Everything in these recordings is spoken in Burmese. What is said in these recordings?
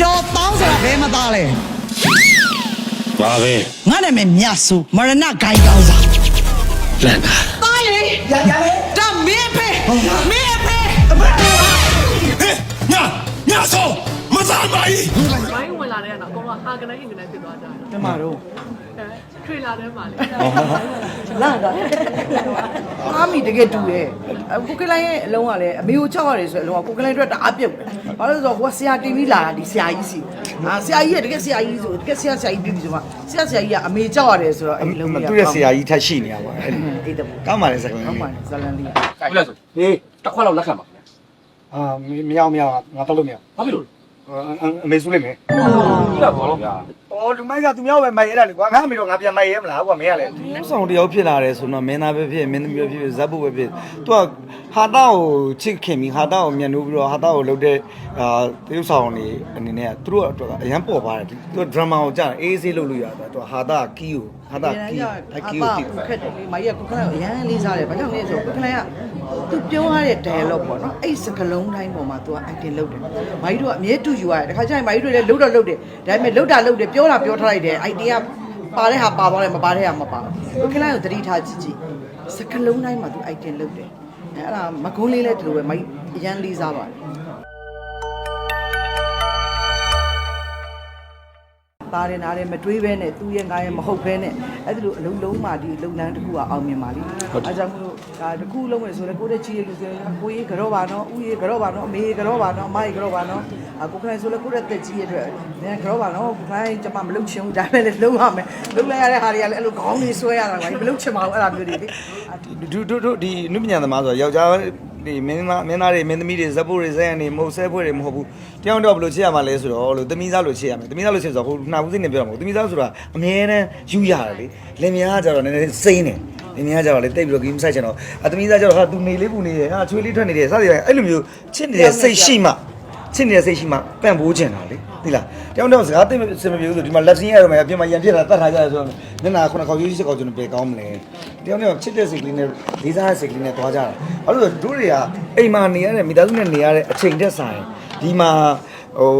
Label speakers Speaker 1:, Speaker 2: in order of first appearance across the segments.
Speaker 1: ကျော်တောင်းဆိုတာဘယ်မသားလဲ
Speaker 2: ပါပဲ
Speaker 1: ငါနာမည်မြတ်စုမရဏဂိုင်းကောင်းစား
Speaker 2: လန့်တာ
Speaker 1: တားလေရရလေဒါမင်းအဖေမင်းအဖေ
Speaker 2: ဟဲ့ညညဆောမစားပါဘူး
Speaker 3: ဘိုင်းဝင်လာတဲ့ကတော့အကုန်လုံးဟာကနေအင်ကနေဖြစ်သွားကြတယ်
Speaker 1: တမတော့
Speaker 3: အဲထွေလာတဲ့မှာလေ
Speaker 1: လာတာအားမီတကယ်တူတယ်ကိုကလိုင်းရဲ့အလုံးကလည်းအမေကိုကြောက်ရတယ်ဆိုရင်အလုံးကကိုကလိုင်းအတွက်တအားပြုတ်တယ် ဘာလို့လဲဆိုတော့ကိုကဆရာတင်ပြီးလာတာဒီဆရာကြီးစီအာဆရာကြီးကတကယ်ဆရာကြီးဆိုတကယ်ဆရာဆရာကြီးပြုပြီဆိုမှဆရာဆရာကြီးကအမေကြောက်ရတယ်ဆိုတော့အဲ့ဒီလုံးကြီး
Speaker 4: သူ့ရဲ့ဆရာကြီးထက်ရှိနေရပါအဲ့ဒီ
Speaker 1: အေးတ
Speaker 4: ကောင်းပါလေစကားလုံး
Speaker 1: ကောင်းပါဇလန်လေး
Speaker 2: ဟုတ်လားဆို
Speaker 4: ဟေး
Speaker 2: တစ်ခွက်လောက်လက်ခံပါ
Speaker 4: အာမရောက်မရောက်ငါတော့လို့မရ
Speaker 2: ဘာဖြစ်လို့
Speaker 4: အမေစုလိုက်မယ်
Speaker 2: ကြီးပါဘောဗျာ
Speaker 4: အော်လူမိုက်ကသူများပဲမိုက်ရတာလေကွာငါမေတော့ငါပြန်မိုက်ရဲမလားကွာမင်းကလေသူဆောင်တယောက်ဖြစ်လာတယ်ဆိုတော့မင်းသားပဲဖြစ်မင်းသမီးပဲဖြစ်ဇက်ဘုပဲဖြစ်သူကဟာတာကိုချစ်ခင်ပြီးဟာတာကိုမြန်လို့ပြီးတော့ဟာတာကိုလှုပ်တဲ့အာတရုပ်ဆောင်နေအနေနဲ့ကသူတို့အတွက်အရန်ပေါ်ပါတယ်သူကဒရမာကိုကြာအေးဆေးလုပ်လို့ရတာသူကဟာတာကီးကိုဟာတာကီးအကီးကိုတိ
Speaker 1: ခက်တယ်လေမကြီးကကိုကလိုင်းကိုအရန်လေးစားတယ်ဘာကြောင့်လဲဆိုတော့ကိုကလိုင်းက သူပြောရတဲ့ dialogue ပေါ့နော်အဲ့စကလုံးတိုင်းပေါ်မှာ तू က item လုပ်တယ်မကြီးတို့ကအမြဲတူယူရတယ်တခါကျရင်မကြီးတို့လည်းလှုပ်တော့လှုပ်တယ်ဒါပေမဲ့လှုပ်တာလှုပ်တယ်ပြောတာပြောထားလိုက်တယ် idea ပါတဲ့ဟာပါသွားတယ်မပါတဲ့ဟာမပါဘူးကိုကလိုင်းကိုသတိထားကြည့်ကြည့်စကလုံးတိုင်းမှာ तू item လုပ်တယ်အဲ့အဲ့ဒါမကုန်းလေးလည်းဒီလိုပဲမကြီးအရန်လေးစားပါတယ် သားတယ်နားတယ်မတွေးပဲနဲ့သူ့ရဲ့ငါရဲ့မဟုတ်ပဲနဲ့အဲ့ဒီလိုအလုံးလုံးမှဒီလုံလန်းတစ်ခုကအောင်မြင်ပါလိမ့်အဲကြောင့်မလို့ဒါတစ်ခုလုံးမယ်ဆိုတော့ကိုယ့်တဲ့ချီရလို့ဆိုရင်ကိုကြီးကြောပါနော်ဦးကြီးကြောပါနော်အမေကြောပါနော်အမကြီးကြောပါနော်အကိုခိုင်ဆိုလည်းကိုယ့်တဲ့တက်ကြီးရဲ့အတွက်နင်ကြောပါနော်ကိုခိုင်ကျမမလုပ်ချင်ဘူးဒါပေမဲ့လည်းလုံးရမယ်လုံးလိုက်ရတဲ့ဟာတွေကလည်းအဲ့လိုခေါင်းလေးဆွဲရတာပါမလုပ်ချင်ပါဘူးအဲ့လိုမျိုးတွေလေ
Speaker 4: ဒုဒုဒုဒီနုပညာသမားဆိုယောက်ျား ဒီမင်းသားမင်းသားတွေမင်းသမီးတွေဇက်ဖို့တွေဇက်ရန်တွေမဟုတ်ဆဲဖွဲ့တွေမဟုတ်ဘူးတယောက်တော့ဘယ်လိုချစ်ရမှာလဲဆိုတော့လို့သမီးသားလို့ချစ်ရမယ်သမီးသားလို့ချစ်ဆိုတော့ဟိုနှာဘူးစိတ်နဲ့ပြောမှာမဟုတ်သမီးသားဆိုတာအမြဲတမ်းယူရတယ်လေလင်မယားကကြတော့နည်းနည်းစိမ့်တယ်လင်မယားကကြတော့လေတိတ်ပြီးတော့ဂိမ်းဆိုင်ချင်တော့အသမီးသားကြတော့ဟာသူနေလေးပူနေတယ်ဟာချွေးလေးထွက်နေတယ်စသည်အဲ့လိုမျိုးချစ်နေတဲ့စိတ်ရှိမှ ချစ်နေတဲ့စိတ်ရှိမှပန့်ပိုးချင်တာလေသိလားတယောက်တော့စကားသိမစမပြေဘူးဆိုဒီမှာလက်စင်းရတော့မယ်အပြင်မှာရန်ပြစ်တာတတ်ထားကြရဆိုတော့မျက်နှာခုနခေါက်ယူစစ်ခေါက်ကျွန်တော်ပြေကောင်းမလဲတယောက်တော့ချစ်တဲ့စိတ်ကလေးနဲ့လေးစားတဲ့စိတ်ကလေးနဲ့သွားကြတာဘာလို့လဲဆိုတို့တွေကအိမ်မှာနေရတဲ့မိသားစုနဲ့နေရတဲ့အချိန်တက်ဆိုင်ဒီမှာဟို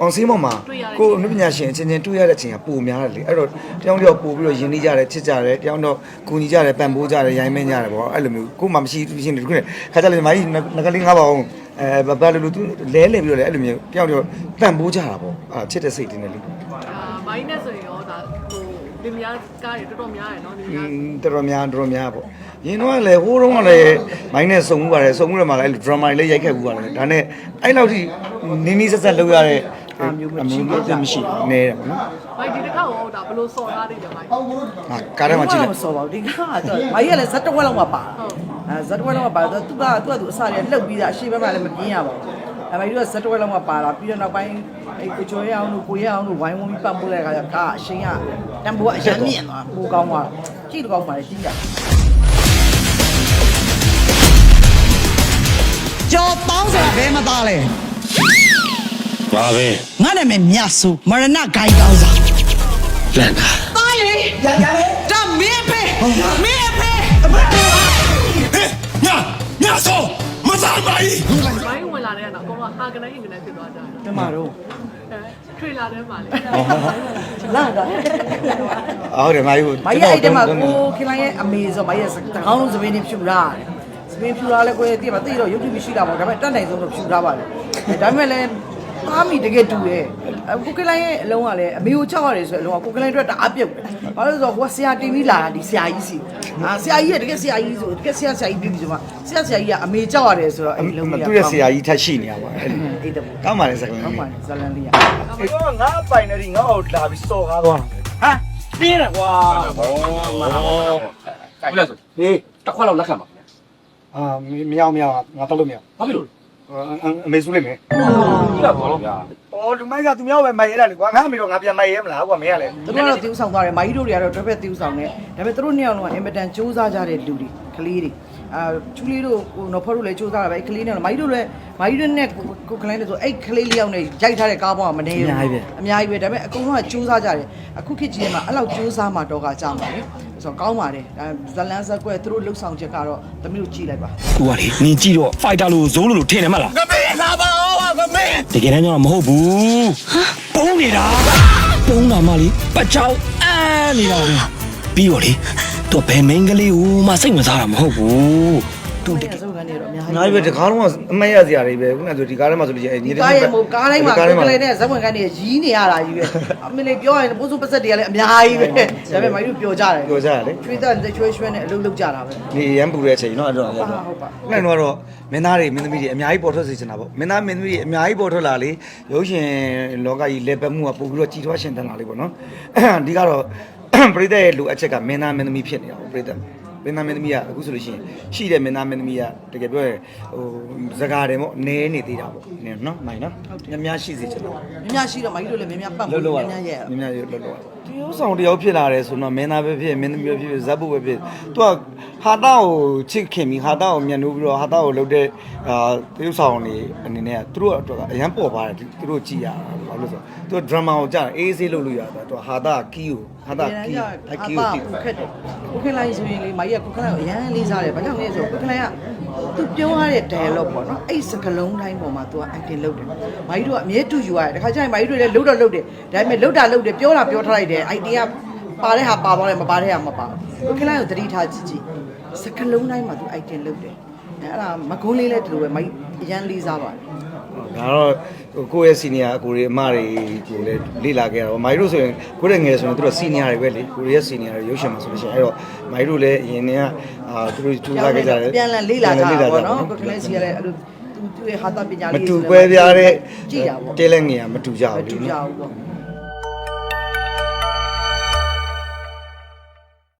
Speaker 4: အောင်စင်းပေါ်မှာကိုအနုပညာရှင်အချင်းချင်းတွေ့ရတဲ့အချိန်ကပိုများတယ်လေအဲ့တော့တယောက်တော့ပို့ပြီးတော့ယဉ်နေကြတယ်ချစ်ကြတယ်တယောက်တော့ကူညီကြတယ်ပံ့ပိုးကြတယ်ရိုင်းမင်းကြတယ်ပေါ့အဲ့လိုမျိုးကိုမှမရှိရှင်တွေတခုနဲ့ခါကြလေမိုင်းငကလေးငါးပါအောင် အဲဘာလို့လို့သူလဲလဲပြီးတော့လေအဲ့လိုမျိုးတယောက်တော့ပံ့ပိုးကြတာပေါ့အာချစ်တဲ့စိတ်တွေနဲ့လေ
Speaker 3: အာဘိုင်းနဲ့ဆိုရင်ရောဒါဟိုဒီများကားတွေတော်တော်များရယ်နော်ဒီ
Speaker 4: อื
Speaker 3: များ
Speaker 4: มတော်တော်များတော်တော်များပေါ့ရင်တော့လည်းဟိုးတုန်းကလည်းမိုင်းနဲ့စုံမှုပါတယ်စုံမှုတွေမှာလည်း drama တွေလည်းရိုက်ခဲ့မှုပါတယ်ဒါနဲ့အဲ့လောက်ထိနင်းနီးဆက်ဆက်လုပ်ရတဲ့အမျိုးမရှိဘူးမရှိနေတယ်ပေါ့နော်
Speaker 3: ဘိုင်းဒီတစ်ခါရောဒါဘယ်လိုစော်ထားသေးတယ်ဘိုင်း
Speaker 4: ဟာကားထဲမှာကြည့်လိုက်
Speaker 1: မစော်ပါဘူးဒီကတော့မကြီးကလည်းဇက်တစ်ဝက်လောက်မှပါ အဲဇက်တစ်ဝက်လောက်မှပါတော့သူကသူကသူအစားရလှုပ်ပြီးသားအရှိဘက်မှလည်းမပြင်းရပါဘူးအဲမကြီးကဇက်တစ်ဝက်လောက်မှပါလာပြီးတော့နောက်ပိုင်းအဲကိုချိုရအောင်လို့ကိုရအောင်လို့ဝိုင်းဝန်းပြီးပတ်ပိုးတဲ့အခါကျကားအရှင်ကတံပိုးကအရင်မြင့်သွားပိုကောင်းသွားကြည့်တော့ကောင်းပါလေကြည့်ကြကျော်တောင်းဆိုတာဘယ်မသားလဲ
Speaker 2: ပါပဲ
Speaker 1: ငါနာမည်မြတ်စုမရဏဂိုင်းကောင်းစား
Speaker 2: လန့်တာ
Speaker 1: တားလေရရလေဒါမင်းအဖေမင်း
Speaker 2: စားပါဘူး
Speaker 3: ဘိုင်းဝင်လာတဲ့ကတော့အကုန်လုံးဟာကနေအင်ကနေဖြစ်သွားကြတယ်
Speaker 1: တမတော့
Speaker 3: အဲထွေလာတဲ့မှာလေ
Speaker 1: လာတာ
Speaker 4: အော်တယ်မိုင်းကို
Speaker 1: မကြီးအဲ့တမှာကိုခင်လိုက်ရဲ့အမေဆိုမကြီးတကောင်းလုံးစပင်းနေဖြူလာတယ်စပင်းဖြူလာလဲကိုတည့်ပါသိတော့ရုပ်တိမရှိတာပေါ့ဒါပေမဲ့တတ်နိုင်ဆုံးတော့ဖြူလာပါတယ်ဒါပေမဲ့လည်း အားမီတကယ်တူတယ်ကိုကလိုင်းရဲ့အလုံးကလည်းအမေကိုကြောက်ရတယ်ဆိုအလုံးကကိုကလိုင်းအတွက်တအားပြုတ်တယ်ဘာလို့လဲဆိုတော့ကိုကဆရာတင်ပြီးလာတာဒီဆရာကြီးစီအာဆရာကြီးကတကယ်ဆရာကြီးဆိုတကယ်ဆရာဆရာကြီးပြီးပြီဆိုမှဆရာဆရာကြီးကအမေကြောက်ရတယ်ဆိုတော့အဲ့လုံးကြီး
Speaker 4: သူ့ရဲ့ဆရာကြီးထက်ရှိနေရပါအဲ့လို
Speaker 1: အေးတ
Speaker 4: ကောင်းပါလေစကားလုံး
Speaker 1: ကောင်းပါဇလန်လေး
Speaker 4: အဲ့တော့ငါပိုင်နေငါ့ကိုလာပြီးစော်ကားသွားဟာပြင်းတယ်ကွာ
Speaker 2: ဟုတ်လားဆို
Speaker 4: ဟေး
Speaker 2: တစ်ခွက်လောက်လက်ခံပါ
Speaker 4: အာမရောက်မရောက်ငါတော့လို့မရ
Speaker 2: ဘာဖြစ်လို့
Speaker 4: အမေစုလိုက်မယ်
Speaker 2: ကြီးပါဘောဗျာ
Speaker 4: အော်လူမိုက်ကသူများပဲမိုက်ရတာလေကွာငါမေတော့ငါပြန်မိုက်ရဲမလားကွာမင်းကလည်း
Speaker 1: သူတို့ကတော့တီးဆောင်သွားတယ်မာကြီးတို့တွေကတော့တွဲဖက်တီးဆောင်တယ်ဒါပေမဲ့သူတို့နှစ်ယောက်လုံးကအင်မတန်စူးစမ်းကြတဲ့လူတွေကလေးတွေ အာချူလေးတို့ဟိုနော်ဖော်တို့လည်းစူးစမ်းတာပဲကလေးနဲ့မာကြီးတို့လည်းမာကြီးတို့နဲ့ကိုကလိုင်းတို့ဆိုအဲ့ကလေးလေးယောက်နဲ့ရိုက်ထားတဲ့ကားပေါ်မှာမနေဘူးအများကြီးပဲဒါပေမဲ့အကုန်လုံးကစူးစမ်းကြတယ်အခုခေတ်ကြီးထဲမှာအဲ့လောက်စူးစမ်းမှတော့ကကြောက်ပါလေဆိုတော့ကောင်းပါတယ်ဒါဇလန်ဇက်ကွဲသူတို့လှုပ်ဆောင်ချက်ကတော့သမီးတို့ကြည့်လိုက်ပါ
Speaker 2: သူကလေနင်ကြည့်တော့ fighter လို့ဇိုးလို့ထင်တယ်မလားငမေလာပါဦးငမေ
Speaker 5: တကယ်တမ်းကျတော့မဟုတ်ဘူးပုံးနေတာပုံးတာမှလေပချောင်းအန်းနေတာပဲပြီးတော့လေ သူဘယ်မင်းကလေးကိုမှစိတ်ဝင်စားတာမဟုတ်ဘူးသူတကယ်
Speaker 1: စုံကနေတော့အများ
Speaker 4: အများကြီးပဲဒီကားလုံးကအမှတ်ရစရာတွေပဲခုနကဆိုဒီကားထဲမှာဆိုလို့ရှိရင်ညီ
Speaker 1: ကားရဲ့မို့ကားတိုင်းမှာကိုယ်ကလေးနဲ့ဇက်ဝင်ကနေရီးနေရတာကြီးပဲအမေလေးပြောရင်ပိုးစုပစက်တွေကလည်းအများကြီးပဲဒါပေမဲ့မိုင်းတို့ပြောကြတယ်
Speaker 4: ပြောကြရလေ
Speaker 1: ချွေးတဲ့ချွေးချွေးနဲ့အလုပ်လုပ်ကြတာပဲ
Speaker 4: ဒီရမ်းပူတဲ့အချိန်နော်အဲ့တော့
Speaker 1: ဟုတ်ပါဟုတ်ပါ
Speaker 4: ခုနကတော့မင်းသားတွေမင်းသမီးတွေအများကြီးပေါ်ထွက်စေချင်တာပေါ့မင်းသားမင်းသမီးတွေအများကြီးပေါ်ထွက်လာလေရုပ်ရှင်လောကကြီးလေပတ်မှုကပို့ပြီးတော့ကြည်ထွားရှင်တန်လာလေးပေါ့နော်ဒီကတော့ ပရိသတ်ရဲ့လူအချက်ကမင်းသားမင်းသမီးဖြစ်နေတာပေါ့ပရိသတ်မင်းသားမင်းသမီးကအခုဆိုလို့ရှိရင်ရှိတဲ့မင်းသားမင်းသမီးကတကယ်ပြောရင်ဟိုစကားတယ်ပေါ့နဲနေသေးတာပေါ့နင်နော်မိုင်နော်များများရှိစေချင်တာ
Speaker 1: များများရှိတော့မိုင်းတို့လည်းများများပတ်
Speaker 4: လော
Speaker 1: ဖို့
Speaker 4: လောရ
Speaker 1: များများရဲ့
Speaker 4: များများလော လောဒီဥဆောင်တယောက်ဖြစ်လာတယ်ဆိုတော့မင်းသားပဲဖြစ်မင်းသမီးပဲဖြစ်ဇက်ဘုပဲဖြစ်သူကဟာတာကိုချစ်ခင်ပြီးဟာတာကိုမြန်လို့ပြီးတော့ဟာတာကိုလှုပ်တဲ့အာတရုပ်ဆောင်နေအနေနဲ့ကသူတို့အတွက်ကအရန်ပေါ်ပါတယ်သူတို့ကြည်ရတာဘာလို့လဲဆိုတော့သူကဒရမာကိုကြားအေးဆေးလုပ်လို့ရတာသူကဟာတာကီးကိုဟာတာကီးအကီးကိုတီး
Speaker 1: ကိုခက်တယ်ကိုခက်လိုက်ဆိုရင်လေမိုင်းရကိုခက်လိုက်ကိုအရန်လေးစားတယ်ဘာကြောင့်လဲဆိုတော့ကိုခက်လိုက်ကသူပြောရတဲ့ dialogue ပေါ့နော်အဲ့စကလုံးတိုင်းပေါ်မှာ तू က acting လုပ်တယ်မိုင်းတို့ကအမြဲတူယူရတယ်တခါကျရင်မိုင်းတို့လည်းလှုပ်တော့လှုပ်တယ်ဒါပေမဲ့လှုပ်တာလှုပ်တယ်ပြောတာပြောထားလိုက်တယ် idea ပါတဲ့ဟာပါသွားတယ်မပါတဲ့ဟာမပါဘူးကိုခက်လိုက်ကိုသတိထားကြည့်ကြည့်စကလုံးတိုင်းမှာ तू acting လုပ်တယ်အဲ့ဒါမကုန်းလေးလည်းဒီလိုပဲမိုင်းအရန်လေးစားပါတယ်
Speaker 4: ဒါတော့ဟိုကိုယ့်ရဲ့ senior အကိုတွေအမတွေကိုလည်းလေ့လာခဲ့တာပေါ့မိုင်တို့ဆိုရင်ကိုယ့်ရဲ့ငယ်ဆိုရင်သူတို့ senior တွေပဲလေကိုယ့်ရဲ့ senior တွေရုပ်ရှင်မှာဆိုလို့ရှိရင်အဲ့တော့မိုင်တို့လည်းအရင်ကအာသူတို့ထူလာခဲ့ကြတယ်
Speaker 1: ပြန်လည်လေးလာကြတာပေါ့နော်
Speaker 4: ပြန်လ
Speaker 1: ကို
Speaker 4: ည်
Speaker 1: ခက်လိုက်စီရတဲ့အဲ့လိုသူသူရဲ့ဟာတာပညာ
Speaker 4: မ
Speaker 1: လေး
Speaker 4: တူကွဲပြားတဲ့
Speaker 1: ကြည့်တာပေါ့
Speaker 4: တဲလက်ငယ်ကမတူကြ
Speaker 1: မ
Speaker 4: ဘူး
Speaker 1: တူ
Speaker 4: လေ
Speaker 1: ကြ
Speaker 4: နော်
Speaker 1: ဘူးပေါ့